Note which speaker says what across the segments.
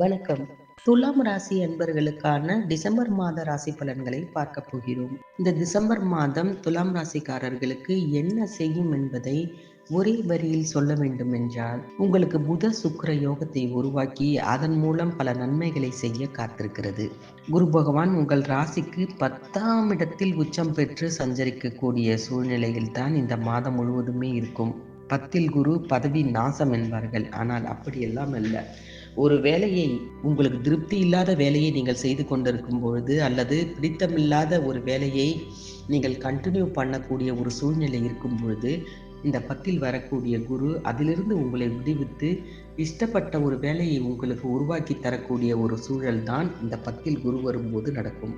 Speaker 1: வணக்கம். துலாம் ராசி அன்பர்களுக்கான டிசம்பர் மாத ராசி பலன்களை பார்க்க போகிறோம். இந்த டிசம்பர் மாதம் துலாம் ராசிக்காரர்களுக்கு என்ன செய்யும் என்பதை ஒரே வரியில் சொல்ல வேண்டும் என்றால் உங்களுக்கு புத சுக்கர யோகத்தை உருவாக்கி அதன் மூலம் பல நன்மைகளை செய்ய காத்திருக்கிறது. குரு பகவான் உங்கள் ராசிக்கு பத்தாம் இடத்தில் உச்சம் பெற்று சஞ்சரிக்கக்கூடிய சூழ்நிலையில் தான் இந்த மாதம் முழுவதுமே இருக்கும். பத்தில் குரு பதவி நாசம் என்பார்கள். ஆனால் அப்படியெல்லாம் அல்ல. ஒரு வேலையை உங்களுக்கு திருப்தி இல்லாத வேலையை நீங்கள் செய்து கொண்டிருக்கும் பொழுது அல்லது பிடித்தமில்லாத ஒரு வேலையை நீங்கள் கண்டினியூ பண்ணக்கூடிய ஒரு சூழ்நிலை இருக்கும் பொழுது இந்த பத்தில் வரக்கூடிய குரு அதிலிருந்து உங்களை விடுவித்து இஷ்டப்பட்ட ஒரு வேலையை உங்களுக்கு உருவாக்கி தரக்கூடிய ஒரு சூழல் தான் இந்த பத்தில் குரு வரும்போது நடக்கும்.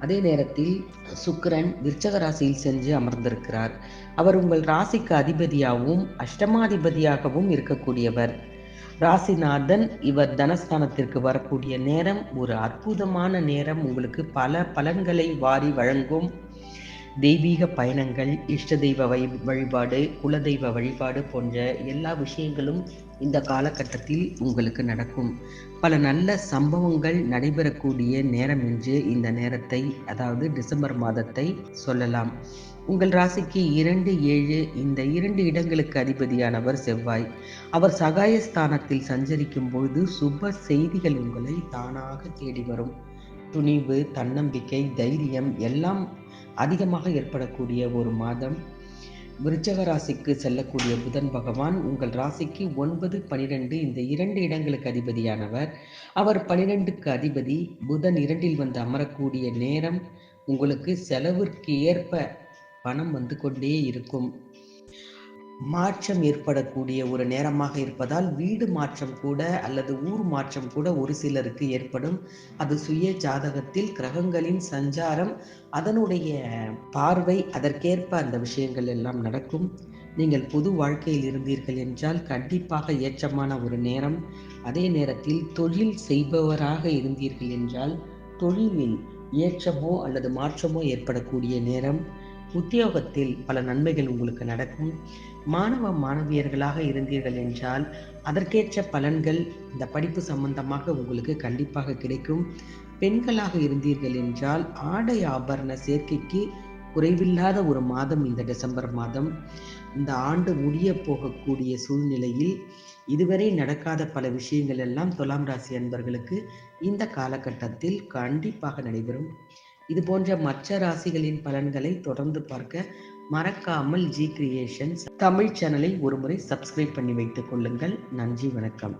Speaker 1: அதே நேரத்தில் சுக்கரன் விருச்சக ராசியில் சென்று அமர்ந்திருக்கிறார். அவர் உங்கள் ராசிக்கு அதிபதியாகவும் அஷ்டமாதிபதியாகவும் இருக்கக்கூடியவர். ராசிநாதன் இவர் தனஸ்தானத்திற்கு வரக்கூடிய நேரம் ஒரு அற்புதமான நேரம். உங்களுக்கு பல பலன்களை வாரி வழங்கும். தெய்வீக பயணங்கள் இஷ்ட தெய்வ வழி வழிபாடு குலதெய்வ வழிபாடு போன்ற எல்லா விஷயங்களும் இந்த காலகட்டத்தில் உங்களுக்கு நடக்கும். பல நல்ல சம்பவங்கள் நடைபெறக்கூடிய நேரம் என்று இந்த நேரத்தை அதாவது டிசம்பர் மாதத்தை சொல்லலாம். உங்கள் ராசிக்கு இரண்டு ஏழு இந்த இரண்டு இடங்களுக்கு அதிபதியானவர் செவ்வாய். அவர் சகாயஸ்தானத்தில் சஞ்சரிக்கும் பொழுது சுப செய்திகள் உங்களை தானாக தேடி வரும். துணிவு தன்னம்பிக்கை தைரியம் எல்லாம் அதிகமாக ஏற்படக்கூடிய ஒரு மாதம். விருச்சக ராசிக்கு செல்லக்கூடிய புதன் பகவான் உங்கள் ராசிக்கு ஒன்பது பனிரெண்டு இந்த இரண்டு இடங்களுக்கு அதிபதியானவர். அவர் பனிரெண்டுக்கு அதிபதி. புதன் இரண்டில் வந்து அமரக்கூடிய நேரம் உங்களுக்கு செலவிற்கு ஏற்ப பணம் வந்து கொண்டே இருக்கும். மாற்றம் ஏற்படக்கூடிய ஒரு நேரமாக இருப்பதால் வீடு மாற்றம் கூட அல்லது ஊர் மாற்றம் கூட ஒரு சிலருக்கு ஏற்படும். அது சுய ஜாதகத்தில் கிரகங்களின் சஞ்சாரம் அதனுடைய பார்வை அதற்கேற்ப அந்த விஷயங்கள் எல்லாம் நடக்கும். நீங்கள் பொது வாழ்க்கையில் இருந்தீர்கள் என்றால் கண்டிப்பாக ஏற்றமான ஒரு நேரம். அதே நேரத்தில் தொழில் செய்பவராக இருந்தீர்கள் என்றால் தொழிலில் ஏற்றமோ அல்லது மாற்றமோ ஏற்படக்கூடிய நேரம். உத்தியோகத்தில் பல நன்மைகள் உங்களுக்கு நடக்கும். மாணவ மாணவியர்களாக இருந்தீர்கள் என்றால் அதற்கேற்ற பலன்கள் இந்த படிப்பு சம்பந்தமாக உங்களுக்கு கண்டிப்பாக கிடைக்கும். பெண்களாக இருந்தீர்கள் என்றால் ஆடை ஆபரண சேர்க்கைக்கு குறைவில்லாத ஒரு மாதம் இந்த டிசம்பர் மாதம். இந்த ஆண்டு முடிய போகக்கூடிய சூழ்நிலையில் இதுவரை நடக்காத பல விஷயங்கள் எல்லாம் துலாம் ராசி அன்பர்களுக்கு இந்த காலகட்டத்தில் கண்டிப்பாக நடைபெறும். இது போன்ற மற்ற ராசிகளின் பலன்களை தொடர்ந்து பார்க்க மறக்காமல் ஜி கிரியேஷன்ஸ் தமிழ் சேனலை ஒருமுறை சப்ஸ்கிரைப் பண்ணி வைத்துக் கொள்ளுங்கள். நன்றி வணக்கம்.